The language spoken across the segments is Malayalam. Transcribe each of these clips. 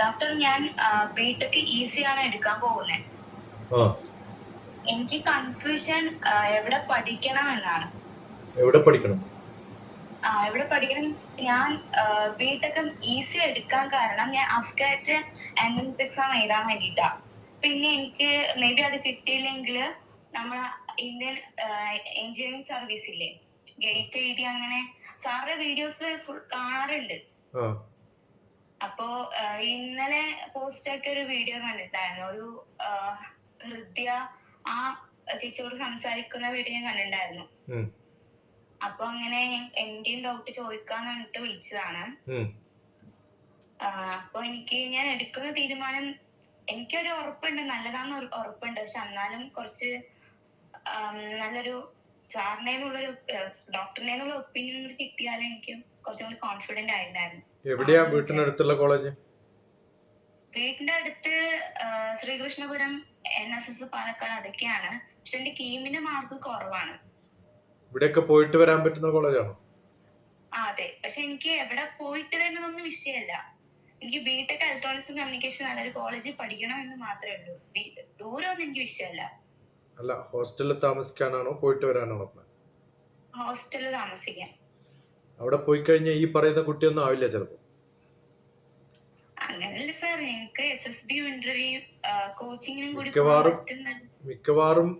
ഡോക്ടർ ഞാൻ ബിടെക് ഈസി ആണ് എടുക്കാൻ പോകുന്നത് എനിക്ക് കൺഫ്യൂഷൻ എവിടെ പഠിക്കണം എന്നാണ് എവിടെ പഠിക്കണം? ആ എവിടെ പഠിക്കണം? ഞാൻ ബിടെക് ഈസി എടുക്കാൻ കാരണം ഞാൻ അഫ്ഗാറ്റ് എൻട്രൻസ് എക്സാം എഴുതാൻ വേണ്ടിട്ടാ പിന്നെ എനിക്ക് മേ ബി അത് കിട്ടിയില്ലെങ്കിൽ നമ്മളെ ഇന്ത്യൻ എഞ്ചിനീയറിംഗ് സർവീസ് ഇല്ലേ? ഗേറ്റ് എഴുതി അങ്ങനെ. സാറിന്റെ വീഡിയോസ് ഫുൾ കാണാറുണ്ട്. അപ്പോ ഇന്നലെ പോസ്റ്റ് ആക്കിയ ഒരു വീഡിയോ കണ്ടിട്ടായിരുന്നു ഒരു ഹൃദ്യ ആ ചേച്ചിയോട് സംസാരിക്കുന്ന വീഡിയോ ഞാൻ കണ്ടിട്ടുണ്ടായിരുന്നു. അപ്പൊ അങ്ങനെ എന്റെയും ഡൗട്ട് ചോദിക്കാന്ന് പറഞ്ഞിട്ട് വിളിച്ചതാണ്. അപ്പൊ എനിക്ക് ഞാൻ എടുക്കുന്ന തീരുമാനം എനിക്കൊരു ഉറപ്പുണ്ട്. നല്ലതാന്ന് ഉറപ്പുണ്ട്. പക്ഷെ എന്നാലും കുറച്ച് നല്ലൊരു സാറിന്റെ നിന്നുള്ളൊരു ഡോക്ടറിന്റെ നിന്നുള്ള ഒപ്പീനിയൻ കൂടി കിട്ടിയാലേ എനിക്ക് കുറച്ചും കൂടി കോൺഫിഡന്റ് ആയിട്ടുണ്ടായിരുന്നു. എവിടെയാ വീട്ടിനടുത്തുള്ള കോളേജ് വീട്ടിന്റെ അടുത്ത് Sreekrishnapuram N S S Palakkad അതൊക്കെയാണ്. പക്ഷെ എന്റെ കീമിന്റെ മാർക്ക് കുറവാണ്. ഇവിടെയൊക്കെ പോയിട്ട് വരാൻ പറ്റുന്ന കോളേജാണോ അതെ. പക്ഷെ എനിക്ക് എവിടെ പോയിട്ട് വരുന്നതൊന്നും വിഷയമല്ല. എനിക്ക് ബിടെക് ഇലക്ട്രോണിക്സ് കമ്മ്യൂണിക്കേഷൻ നല്ലൊരു കോളേജിൽ പഠിക്കണം എന്ന് മാത്രമേ ഉള്ളൂ. ദൂരമൊന്നും എനിക്ക് വിഷയമല്ല. അല്ല ഹോസ്റ്റലിൽ താമസിക്കാനാണോ? പോയിട്ട് വരാനാണോ പ്ലാൻ ഹോസ്റ്റലിൽ താമസിക്കാൻ അവിടെ പോയി കഴിഞ്ഞാൽ ഈ പറയുന്ന കുട്ടിയൊന്നും ആവില്ല ചിലപ്പോൾ അങ്ങനല്ല സാർ എനിക്ക് എസ് എസ് ബി ഇന്റർവ്യൂ കോച്ചിങ്ങിനും കൂടി മിക്കവാറും മിക്കവാറും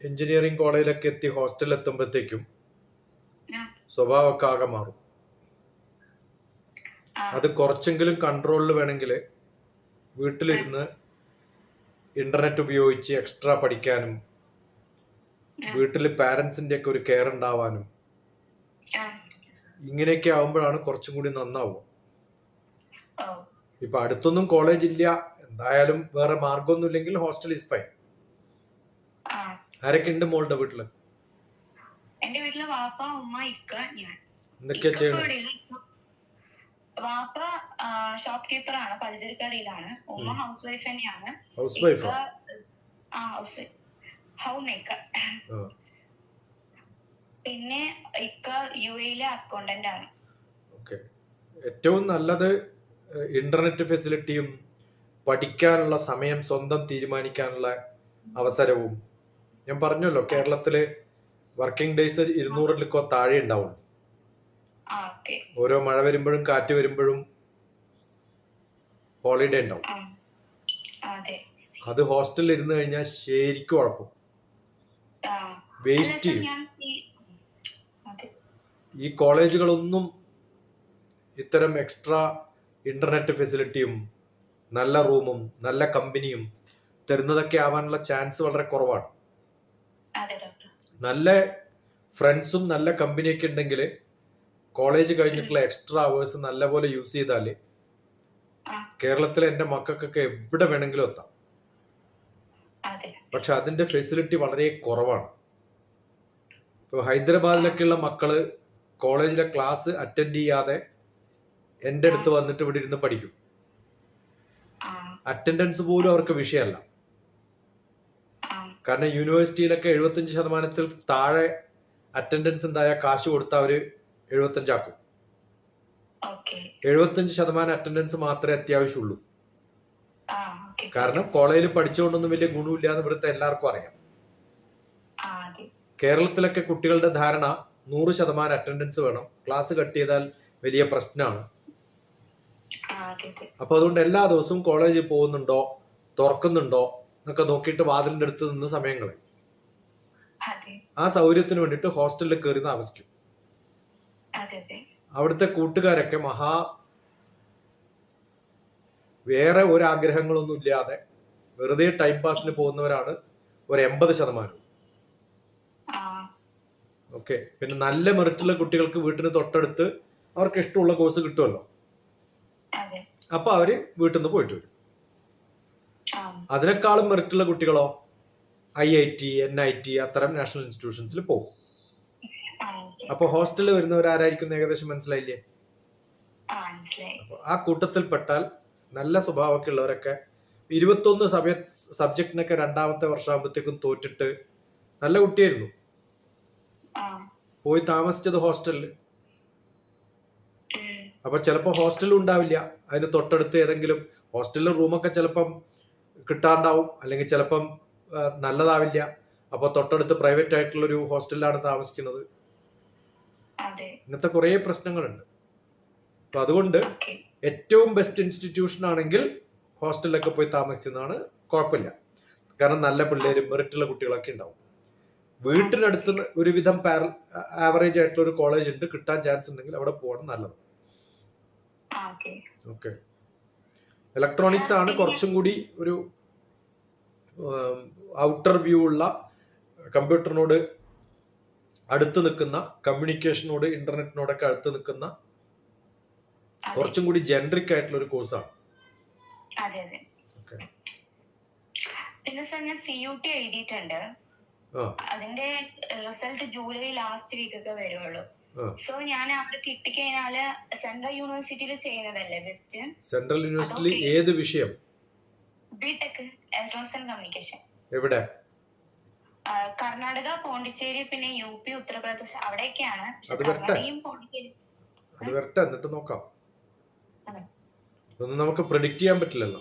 എഞ്ചിനീയറിംഗ് കോളേജിലൊക്കെ എത്തി ഹോസ്റ്റലിൽ എത്തുമ്പോഴത്തേക്കും സ്വഭാവമൊക്കെ ആകെ മാറും. അത് കുറച്ചെങ്കിലും കൺട്രോളിൽ വേണമെങ്കിൽ വീട്ടിലിരുന്ന് ഇന്റർനെറ്റ് ഉപയോഗിച്ച് എക്സ്ട്രാ പഠിക്കാനും വീട്ടിൽ പാരന്റ്സിന്റെ ഒക്കെ ഒരു കെയർ ഉണ്ടാവാനും. ഇങ്ങനെയൊക്കെ ആവുമ്പോഴാണ് കുറച്ചും കൂടി നന്നാവും ഇപ്പൊ അടുത്തൊന്നും കോളേജ് ഇല്ല. എന്തായാലും വേറെ മാർഗമൊന്നും ഇല്ലെങ്കിൽ ഹോസ്റ്റൽ ഈസ് ഫൈൻ ആരൊക്കെ ഉണ്ട് മോളുടെ വീട്ടിൽ? എന്റെ വീട്ടിൽ വാപ്പ ഉമ്മ ഇക്ക ഞാൻ. എന്തൊക്കെയാ ഇവിടെയില്ല. വാപ്പ ഷോപ്പ് കീപ്പർ ആണ് പലചരക്കടയിലാണ്. ഉമ്മ ഹൗസ് വൈഫ് തന്നെയാണ്. ഹൗസ് വൈഫ് ഇക്ക ആ ഹൗസ് വൈഫ് ഹൗ മേക്കർ പിന്നെ ഇക്ക യു എയിലെ അക്കൗണ്ടന്റ് ആണ്. ഏറ്റവും നല്ലത് ഇന്റർനെറ്റ് ഫെസിലിറ്റിയും പഠിക്കാനുള്ള സമയം സ്വന്തം തീരുമാനിക്കാനുള്ള അവസരവും. ഞാൻ പറഞ്ഞല്ലോ കേരളത്തിൽ വർക്കിംഗ് ഡേയ്സ് ഇരുന്നൂറിലൊക്കെ താഴെ ഉണ്ടാവുള്ളൂ. ഓരോ മഴ വരുമ്പോഴും കാറ്റ് വരുമ്പോഴും ഹോളിഡേ ഉണ്ടാവും. അതെ. ഹോസ്റ്റലിൽ ഇരുന്ന് കഴിഞ്ഞാൽ ശരിക്കും ഉഴപ്പും വേസ്റ്റ് ചെയ്യും. ഈ- കോളേജുകളൊന്നും ഇത്തരം എക്സ്ട്രാ ഇന്റർനെറ്റ് ഫെസിലിറ്റിയും നല്ല റൂമും നല്ല കമ്പനിയും തരുന്നതൊക്കെ ആവാനുള്ള ചാൻസ് വളരെ കുറവാണ്. നല്ല ഫ്രണ്ട്സും നല്ല കമ്പനിയൊക്കെ ഉണ്ടെങ്കിൽ കോളേജ് കഴിഞ്ഞിട്ടുള്ള എക്സ്ട്രാ അവേഴ്സ് നല്ലപോലെ യൂസ് ചെയ്താൽ കേരളത്തിലെ എന്റെ മക്കൾക്കൊക്കെ എവിടെ വേണമെങ്കിലും എത്താം. പക്ഷെ അതിന്റെ ഫെസിലിറ്റി വളരെ കുറവാണ്. ഇപ്പോൾ ഹൈദരാബാദിലൊക്കെയുള്ള മക്കൾ കോളേജിലെ ക്ലാസ് അറ്റൻഡ് ചെയ്യാതെ എന്റെ അടുത്ത് വന്നിട്ട് ഇവിടെ ഇരുന്ന് പഠിക്കും. അറ്റൻഡൻസ് പോലും അവർക്ക് വിഷയമല്ല. കാരണം യൂണിവേഴ്സിറ്റിയിലൊക്കെ എഴുപത്തഞ്ച് ശതമാനത്തിൽ താഴെ അറ്റൻഡൻസ് ഉണ്ടായ കാശ് കൊടുത്ത് അവർ എഴുപത്തഞ്ചാക്കും. എഴുപത്തഞ്ച് ശതമാനം അറ്റൻഡൻസ് മാത്രമേ അത്യാവശ്യമുള്ളൂ. കാരണം കോളേജിൽ പഠിച്ചുകൊണ്ടൊന്നും വലിയ ഗുണമില്ല എന്ന് ഇവിടുത്തെ എല്ലാവർക്കും അറിയാം. കേരളത്തിലൊക്കെ കുട്ടികളുടെ ധാരണ നൂറ് ശതമാനം അറ്റൻഡൻസ് വേണം. ക്ലാസ് കട്ട് ചെയ്താൽ വലിയ പ്രശ്നമാണ്. അപ്പൊ അതുകൊണ്ട് എല്ലാ ദിവസവും കോളേജിൽ പോകുന്നുണ്ടോ? തുറക്കുന്നുണ്ടോ? എന്നൊക്കെ നോക്കിയിട്ട് വാതിലിന്റെ അടുത്ത് നിന്ന് സമയങ്ങളെ. ആ സൗകര്യത്തിന് വേണ്ടിയിട്ട് ഹോസ്റ്റലിൽ കയറി താമസിക്കും. അവിടുത്തെ കൂട്ടുകാരൊക്കെ മഹാ വേറെ ഒരു ആഗ്രഹങ്ങളൊന്നും ഇല്ലാതെ വെറുതെ ടൈം പാസിന് പോകുന്നവരാണ് ഒരു എൺപത് ശതമാനം. ഓക്കെ പിന്നെ നല്ല മെറിറ്റുള്ള കുട്ടികൾക്ക് വീട്ടിന് തൊട്ടടുത്ത് അവർക്ക് ഇഷ്ടമുള്ള കോഴ്സ് കിട്ടുമല്ലോ. അപ്പൊ അവർ വീട്ടിൽ നിന്ന് പോയിട്ട് വരും. അതിനേക്കാളും മെറിറ്റുള്ള കുട്ടികളോ? I I T N I T അത്തരം നാഷണൽ ഇൻസ്റ്റിറ്റ്യൂഷൻസിൽ പോകും. അപ്പൊ ഹോസ്റ്റലിൽ വരുന്നവർ ആരായിരിക്കും ഏകദേശം മനസ്സിലായില്ലേ? ആ കൂട്ടത്തിൽപ്പെട്ടാൽ കൂട്ടത്തിൽ പെട്ടാൽ നല്ല സ്വഭാവമൊക്കെ ഉള്ളവരൊക്കെ ഇരുപത്തൊന്ന് സബ്ജ സബ്ജക്റ്റിനൊക്കെ രണ്ടാമത്തെ വർഷമാകുമ്പോഴത്തേക്കും തോറ്റിട്ട് നല്ല കുട്ടിയായിരുന്നു. പോയി താമസിച്ചത് ഹോസ്റ്റലിൽ. അപ്പൊ ചിലപ്പോൾ ഹോസ്റ്റലും ഉണ്ടാവില്ല. അതിന് തൊട്ടടുത്ത് ഏതെങ്കിലും ഹോസ്റ്റലിൽ റൂമൊക്കെ ചിലപ്പം കിട്ടാണ്ടാവും. അല്ലെങ്കിൽ ചിലപ്പം നല്ലതാവില്ല. അപ്പോൾ തൊട്ടടുത്ത് പ്രൈവറ്റ് ആയിട്ടുള്ള ഒരു ഹോസ്റ്റലിലാണ് താമസിക്കുന്നത്. ഇങ്ങനത്തെ കുറേ പ്രശ്നങ്ങളുണ്ട്. അപ്പൊ അതുകൊണ്ട് ഏറ്റവും ബെസ്റ്റ് ഇൻസ്റ്റിറ്റ്യൂഷൻ ആണെങ്കിൽ ഹോസ്റ്റലിലൊക്കെ പോയി താമസിക്കുന്നതാണ് കുഴപ്പമില്ല. കാരണം നല്ല പിള്ളേരും മെറിറ്റുള്ള കുട്ടികളൊക്കെ ഉണ്ടാവും. വീട്ടിനടുത്ത് ഒരുവിധം ഒരുവിധം ആവറേജ് ആയിട്ടുള്ള ഒരു കോളേജ് ഉണ്ട്. കിട്ടാൻ ചാൻസ് ഉണ്ടെങ്കിൽ അവിടെ പോകണം നല്ലത്. ഓക്കെ. ഓക്കെ. ഇലക്ട്രോണിക്സ് ആണ് കുറച്ചും കൂടി ഒരു ഔട്ടർ വ്യൂ ഉള്ള കമ്പ്യൂട്ടറിനോട് അടുത്ത് നിൽക്കുന്ന കമ്മ്യൂണിക്കേഷനോട് ഇന്റർനെറ്റിനോടൊക്കെ അടുത്ത് നിൽക്കുന്ന കുറച്ചും കൂടി ജനറിക് ആയിട്ടുള്ള ഒരു കോഴ്സാണ് അതെ അതെ. പിന്നെ സാർ ഞാൻ സി യു ടി എഴുതിയിട്ടുണ്ട്. അതിന്റെ റിസൾട്ട് ജൂലൈ ലാസ്റ്റ് വീക്ക് ഒക്കെ വരുള്ളൂ. സോ ഞാൻ അവിടെ കിട്ടിക്കഴിഞ്ഞാൽ സെൻട്രൽ യൂണിവേഴ്സിറ്റിയിൽ ചെയ്യുന്നതല്ലേ ബെസ്റ്റ് സെൻട്രൽ യൂണിവേഴ്സിറ്റിയിൽ ഏത് വിഷയം? ബിടെക് ഇലക്ട്രോണിക്സ് ആൻഡ് കമ്മ്യൂണിക്കേഷൻ എവിടെ? കർണാടക പോണ്ടിച്ചേരി പിന്നെ യു പി ഉത്തർപ്രദേശ് അവിടെയൊക്കെയാണ്. അത് വരട്ടെ. എന്നിട്ട് നോക്കാം. അതെ. നമുക്ക് പ്രെഡിക്റ്റ് ചെയ്യാൻ പറ്റില്ലല്ലോ.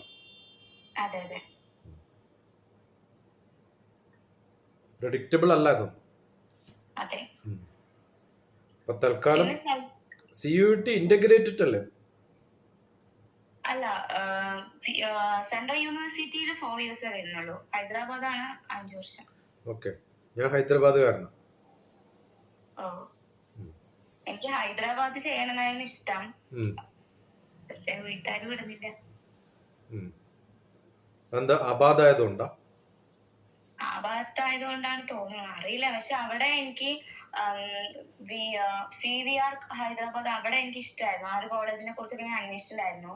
അതെ അതെ. പ്രെഡിക്റ്റബിൾ അല്ല ഇതും അതെ. ഇപ്പൊ തൽക്കാലം സി യു ടി ഇന്റഗ്രേറ്റഡ് അല്ലേ? അല്ല സെൻട്രൽ യൂണിവേഴ്സിറ്റിയിൽ ഫോർ ഇയേഴ്സ് വരുന്നുള്ളൂ ഹൈദരാബാദ് ആണ് അഞ്ചു വർഷം. ഓക്കെ. ഞാൻ ഹൈദരാബാദുകാരനാണ് എനിക്ക് ഹൈദരാബാദ് ചെയ്യണമെന്നായിരുന്നു ഇഷ്ടം. പക്ഷെ വീട്ടുകാർ വിടുന്നില്ല. എന്താ അബാധായതുകൊണ്ടാ ആ തോന്നുന്നത്. അറിയില്ല. പക്ഷെ അവിടെ എനിക്ക് സി വി ആർ ഹൈദരാബാദ് അവിടെ എനിക്ക് ഇഷ്ടമായിരുന്നു ആ ഒരു കോളേജിനെ കുറിച്ചൊക്കെ ഞാൻ അന്വേഷിച്ചിട്ടുണ്ടായിരുന്നു.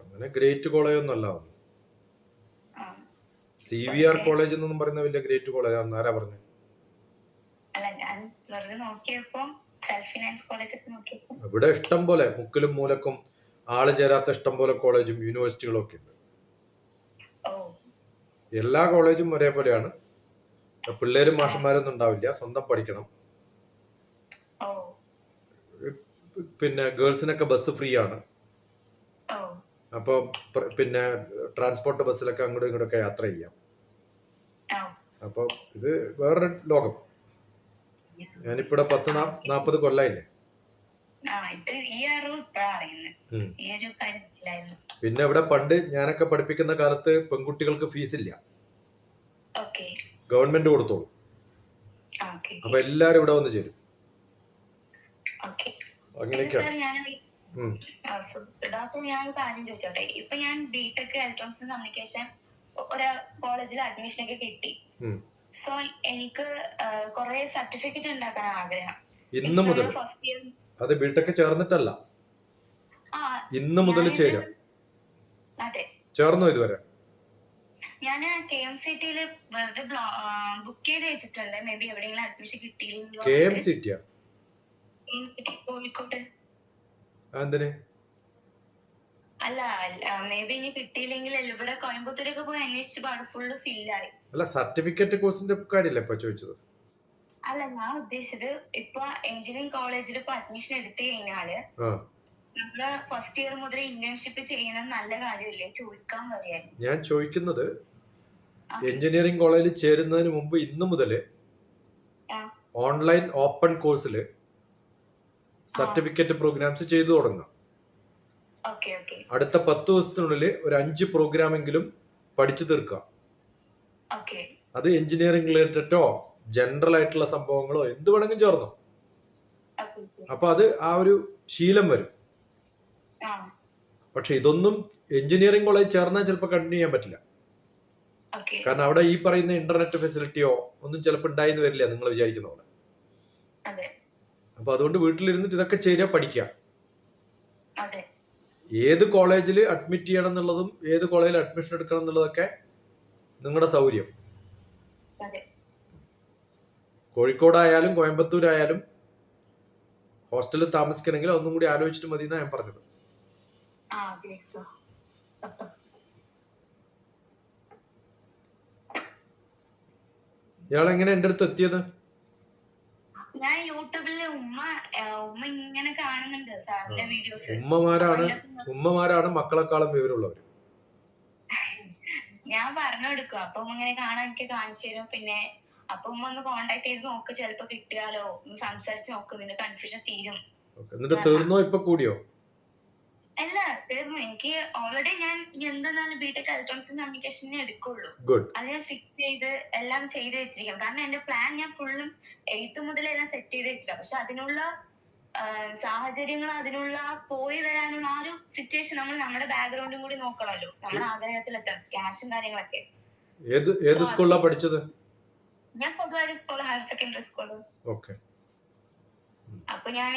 അങ്ങനെ ഗ്രേറ്റ് കോളേജ് ഒന്നും അല്ല ആ, സി വി ആർ കോളേജ് എന്നൊന്നും പറയുന്ന വലിയ ഗ്രേറ്റ് കോളേജ് ആണെന്ന് ആരാ പറഞ്ഞു? അല്ല ഞാൻ വെറുതെ നോക്കിയപ്പോ സെൽഫ് ഫിനാൻസ് കോളേജ് ഒക്കെ നോക്കിയപ്പോ ഇവിടെ ഇഷ്ടം പോലെ മുക്കിലും മൂലക്കും ആൾ ചേരാത്ത ഇഷ്ടം പോലെ കോളേജും യൂണിവേഴ്സിറ്റികളും ഒക്കെ ഉണ്ട്. എല്ലാ കോളേജും ഒരേപോലെയാണ്. പിള്ളേരും മാഷന്മാരൊന്നും ഉണ്ടാവില്ല സ്വന്തം പഠിക്കണം. പിന്നെ ഗേൾസിനൊക്കെ ബസ് ഫ്രീ ആണ്. അപ്പോൾ പിന്നെ ട്രാൻസ്പോർട്ട് ബസ്സിലൊക്കെ അങ്ങോട്ടും ഇങ്ങോട്ടൊക്കെ യാത്ര ചെയ്യാം. അപ്പൊ അപ്പോൾ ഇത് വേറൊരു ലോകം. ഞാനിപ്പോ പത്ത് നാപ്പത് കൊല്ലായില്ലേ? പിന്നെ ഇവിടെ പണ്ട് ഞാനൊക്കെ പഠിപ്പിക്കുന്ന കാലത്ത് പെൺകുട്ടികൾക്ക് ഫീസ് ഇല്ല. ഗവൺമെന്റ് കൊടുത്തോളൂ. അപ്പൊ എല്ലാരും ഇവിടെ വന്ന് ചേരും. അങ്ങനെയൊക്കെയാണ്. ഡോക്ടർ ഞാൻ ഒരു കാര്യം ചോദിച്ചോട്ടെ? ഇപ്പൊ ഞാൻ ബിടെക് ഇലക്ട്രോണിക്സ് കമ്മ്യൂണിക്കേഷൻ ഒരു കോളേജിൽ അഡ്മിഷൻ ഒക്കെ കിട്ടി. സോ എനിക്ക് കുറെ സർട്ടിഫിക്കറ്റ് ഉണ്ടാക്കാൻ ആഗ്രഹം. ഇന്ന് മുതൽ അത് ബിടെക് ചേർന്നിട്ടല്ല. ഇന്ന് മുതൽ ചേരും. അതെ. ചേർന്നോ ഇതുവരെ? ഞാൻ കെ എം സി ടിയിൽ വെറുതെ ബുക്ക് ചെയ്ത് വെച്ചിട്ടുണ്ട്. മേ ബി എവിടെയെങ്കിലും അഡ്മിഷൻ കെ എം കിട്ടിയില്ലെങ്കിലോ സി ടിയാ കോഴിക്കോട്ട് എന്തിന് അല്ല മേ ബി ഇനി കിട്ടിയില്ലെങ്കിൽ ഇവിടെ കോയമ്പത്തൂരൊക്കെ പോയി അന്വേഷിച്ച് പാട് ഫുള്ള് ഫില്ലായി അല്ല സർട്ടിഫിക്കറ്റ് കോഴ്സിന്റെ കാര്യമല്ലേ ഇപ്പൊ ചോദിച്ചത്? അല്ല ഞാൻ ഉദ്ദേശിച്ചത് ഇപ്പൊ എഞ്ചിനീയറിംഗ് കോളേജിൽ ഇപ്പൊ അഡ്മിഷൻ എടുത്തു കഴിഞ്ഞാൽ നമ്മൾ ഫസ്റ്റ് ഇയർ മുതൽ ഇന്റേൺഷിപ്പ് ചെയ്യണം നല്ല കാര്യമില്ലേ ചോദിക്കാൻ പറയാൻ ഞാൻ ചോദിക്കുന്നത് എഞ്ചിനീയറിംഗ് കോളേജിൽ ചേരുന്നതിന് മുമ്പ് ഇന്നു മുതൽ. ഓൺലൈൻ ഓപ്പൺ കോഴ്സിൽ സർട്ടിഫിക്കറ്റ് പ്രോഗ്രാംസ് ചെയ്തു തുടങ്ങാം. അടുത്ത പത്ത് ദിവസത്തിനുള്ളിൽ ഒരു അഞ്ച് പ്രോഗ്രാമെങ്കിലും പഠിച്ചു തീർക്കാം. അത് എഞ്ചിനീയറിംഗ് റിലേറ്റഡോ ജനറൽ ആയിട്ടുള്ള സംഭവങ്ങളോ എന്ത് വേണമെങ്കിലും ചേർന്നോ. അപ്പൊ അത് ആ ഒരു ശീലം വരും. പക്ഷെ ഇതൊന്നും എഞ്ചിനീയറിംഗ് കോളേജ് ചേർന്നാൽ ചിലപ്പോൾ കണ്ടിന്യൂ ചെയ്യാൻ പറ്റില്ല. കാരണം അവിടെ ഈ പറയുന്ന ഇന്റർനെറ്റ് ഫെസിലിറ്റിയോ ഒന്നും ചിലപ്പോൾ ഉണ്ടായിന്ന് വരില്ല നിങ്ങൾ വിചാരിക്കുന്ന പോലെ. അപ്പൊ അതുകൊണ്ട് വീട്ടിലിരുന്നിട്ട് ഇതൊക്കെ ചെയ്യുക പഠിക്കാം. ഏത് കോളേജിൽ അഡ്മിറ്റ് ചെയ്യണം എന്നുള്ളതും ഏത് കോളേജിൽ അഡ്മിഷൻ എടുക്കണം എന്നുള്ളതൊക്കെ നിങ്ങളുടെ സൗകര്യം. കോഴിക്കോടായാലും കോയമ്പത്തൂരായാലും ഹോസ്റ്റലിൽ താമസിക്കണമെങ്കിൽ ഒന്നും കൂടി ആലോചിച്ചിട്ട് മതി എന്നാണ് ഞാൻ പറഞ്ഞത്. ഇയാളെങ്ങനെ എന്റെ എന്റെ അടുത്ത് എത്തിയത്? ഞാൻ യൂട്യൂബിൽ ഉമ്മ ഉമ്മ ഇങ്ങനെ കാണുന്നുണ്ട് സാറിന്റെ വീഡിയോസ് ഉമ്മമാരാണ് ഉമ്മമാരാണ് മക്കളെക്കാളും വിവരമുള്ളവർ ഞാൻ പറഞ്ഞു കൊടുക്കും അപ്പൊ ഉമ്മ ഇങ്ങനെ കാണാൻ എനിക്ക് കാണിച്ചു തരും. പിന്നെ അപ്പൊ ഉമ്മ ഒന്ന് കോണ്ടാക്ട് ചെയ്ത് നോക്ക്. ചിലപ്പോ കിട്ടിയാലോ. ഒന്ന് സംസാരിച്ച് നോക്ക്. നിന്റെ കൺഫ്യൂഷൻ തീരും. എന്നിട്ട് തീർന്നോ ഇപ്പൊ കൂടിയോ? അല്ല തീർന്നു എനിക്ക് ഓൾറെഡി ഞാൻ എന്തെന്നാലും ബിടെക് ഇലക്ട്രോണിക്സ് കമ്മ്യൂണിക്കേഷനെ എടുക്കുള്ളൂ. അത് ഞാൻ ഫിക്സ് ചെയ്ത് എല്ലാം ചെയ്ത് വെച്ചിരിക്കും. കാരണം എന്റെ പ്ലാൻ ഞാൻ ഫുള്ളും എയ്ത്ത് മുതൽ എല്ലാം സെറ്റ് ചെയ്ത് വെച്ചിട്ടാണ് പക്ഷെ അതിനുള്ള സാഹചര്യങ്ങൾ അതിനുള്ള പോയി വരാനുള്ള ആ ഒരു സിറ്റുവേഷൻ നമ്മൾ നമ്മുടെ ബാക്ക്ഗ്രൗണ്ടും കൂടി നോക്കണല്ലോ നമ്മുടെ ആഗ്രഹത്തിലെത്തണം ക്യാഷും കാര്യങ്ങളൊക്കെ. ഏത് ഏത് സ്കൂളിലാണ് പഠിച്ചത്? ഞാൻ പൊതുവായ school higher secondary school okay അപ്പൊ ഞാൻ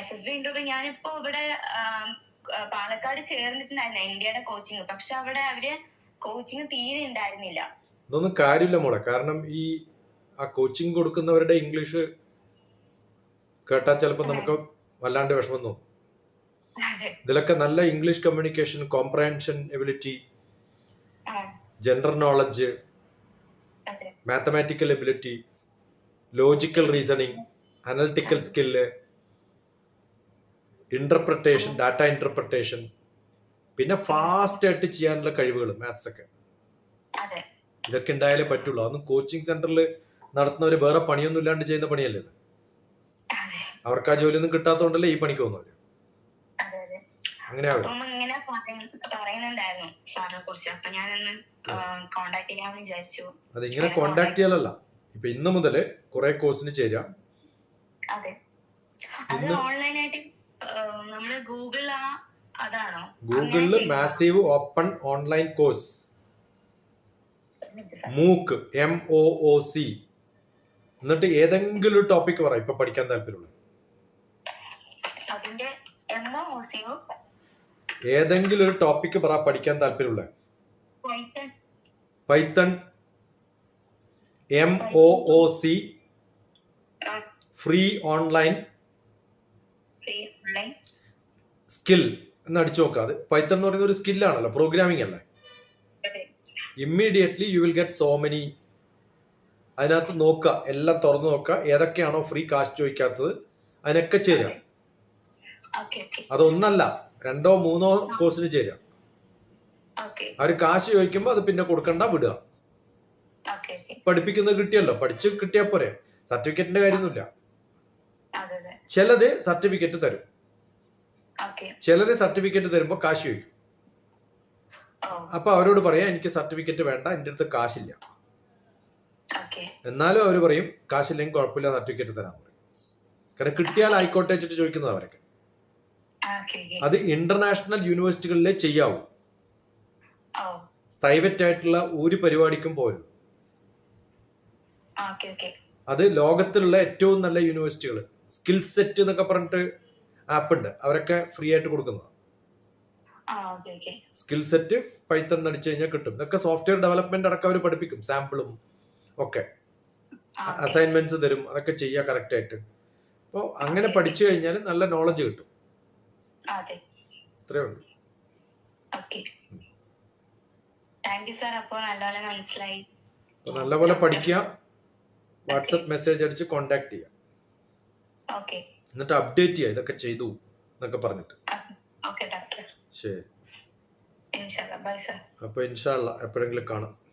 എസ് എസ് ബി ഇന്റർവ്യൂ ഞാനിപ്പോ ഇവിടെ പാലക്കാട് ചേർന്നിട്ടുണ്ടായിരുന്നു ഇന്ത്യയുടെ കോച്ചിങ് പക്ഷെ അവിടെ അവർ കോച്ചിങ് തീരെ ഉണ്ടായിരുന്നില്ല. ഇതൊന്നും കാര്യമില്ല മോളെ. കാരണം ഈ ആ കോച്ചിങ് കൊടുക്കുന്നവരുടെ ഇംഗ്ലീഷ് കേട്ടാൽ ചിലപ്പോൾ നമുക്ക് വല്ലാണ്ട് വിഷമം തോന്നും. ഇതിലൊക്കെ നല്ല English communication comprehension ability general knowledge mathematical ability logical reasoning analytical skill interpretation data interpretation പിന്നെ ഫാസ്റ്റ് ആയിട്ട് ചെയ്യാനുള്ള കഴിവുകൾ മാത്സ് ഒക്കെ. ഇതൊക്കെ ഉണ്ടായാലേ പറ്റുള്ളൂ. അന്ന് കോച്ചിങ് സെന്ററിൽ നടത്തുന്നവര് വേറെ പണിയൊന്നും ഇല്ലാണ്ട് ചെയ്യുന്ന പണിയല്ലേ ഇത്? അവർക്ക് ആ ജോലിയൊന്നും കിട്ടാത്തതുകൊണ്ടല്ലേ ഈ പണിക്ക് പോകുന്നവര്? അതെ അതെ. ഇങ്ങനെ കോണ്ടാക്ട് ചെയ്യലല്ല. ഇപ്പൊ ഇന്ന് മുതൽ കുറെ കോഴ്സിന് ചേരാം. അത്. ഓൺലൈനായിട്ട് നമ്മൾ ഗൂഗിൾ ആ അതാണോ? ഗൂഗിളിൽ massive open online course. MOOC M O O C. എന്നിട്ട് ഏതെങ്കിലും ഒരു ടോപ്പിക് പറ ഇപ്പൊ പഠിക്കാൻ താല്പര്യമുള്ളത് ഓസിയോ ഏതെങ്കിലും ഒരു ടോപ്പിക് പറ പഠിക്കാൻ താല്പര്യമുള്ള. Python. M O C. Free online. Skill എന്ന് അടിച്ചു നോക്കുക അത് പൈത്തൺ എന്ന് പറയുന്ന ഒരു സ്കില്ലാണല്ലോ പ്രോഗ്രാമിംഗ് അല്ലേ? Immediately you will get so many അതിനകത്ത് നോക്കുക എല്ലാം തുറന്നു നോക്കുക ഏതൊക്കെയാണോ ഫ്രീ കാശ് ചോദിക്കാത്തത് അതിനൊക്കെ ചേരുക. അതൊന്നല്ല രണ്ടോ മൂന്നോ കോഴ്സിന് ചേരുക. ഓക്കെ അവർ കാശ് ചോദിക്കുമ്പോൾ അത് പിന്നെ കൊടുക്കണ്ട വിടുക. പഠിപ്പിക്കുന്നത് കിട്ടിയല്ലോ പഠിച്ച് കിട്ടിയാൽ പോരെ. സർട്ടിഫിക്കറ്റിന്റെ കാര്യമൊന്നുമില്ല. ചിലത് സർട്ടിഫിക്കറ്റ് തരും. ചിലര് സർട്ടിഫിക്കറ്റ് തരുമ്പോൾ കാശ് ചോദിക്കും. ഓ അപ്പൊ അവരോട് പറയാം എനിക്ക് സർട്ടിഫിക്കറ്റ് വേണ്ട എന്റെ അടുത്ത് കാശില്ല. എന്നാലും അവർ പറയും കാശില്ലെങ്കിൽ കുഴപ്പമില്ല സർട്ടിഫിക്കറ്റ് തരാൻ പറയും. കാരണം കിട്ടിയാൽ ആയിക്കോട്ടെ വെച്ചിട്ട് ചോദിക്കുന്നത് അവരൊക്കെ. അത് ഇന്റർനാഷണൽ യൂണിവേഴ്സിറ്റികളിലെ ചെയ്യാവൂ. ഓ പ്രൈവറ്റ് ആയിട്ടുള്ള ഒരു പരിപാടിക്കും പോരുത്. അത് ലോകത്തിലുള്ള ഏറ്റവും നല്ല യൂണിവേഴ്സിറ്റികൾ സ്കിൽ സെറ്റ് എന്നൊക്കെ പറഞ്ഞിട്ട് ആപ്പ് ഉണ്ട്. അവരൊക്കെ ഫ്രീ ആയിട്ട് കൊടുക്കുന്നത്. ആ okay okay skill set Python അടിച്ചു കഴിഞ്ഞാൽ കിട്ടും. ഇതൊക്കെ സോഫ്റ്റ്വെയർ ഡെവലപ്മെന്റ് അടക്കം അവർ പഠിപ്പിക്കും. സാമ്പിളും ഒക്കെ. അസൈൻമെന്റ്സ് തരും. അതൊക്കെ ചെയ്യുക കറക്റ്റ് ആയിട്ട്. അപ്പോൾ അങ്ങനെ പഠിച്ചു കഴിഞ്ഞാൽ നല്ല നോളജ് കിട്ടും. അതെ അത്രേ ഉള്ളൂ. നല്ലപോലെ പഠിക്കുക. വാട്സപ്പ് മെസ്സേജ് അടിച്ച് കോണ്ടാക്ട് ചെയ്യാം. ഓക്കെ എന്നിട്ട് അപ്ഡേറ്റ് ചെയ്യാം. ഇതൊക്കെ ചെയ്തു എന്നൊക്കെ പറഞ്ഞിട്ട്. ശരി. അപ്പൊ ഇൻഷാല്ല എപ്പോഴെങ്കിലും കാണാം.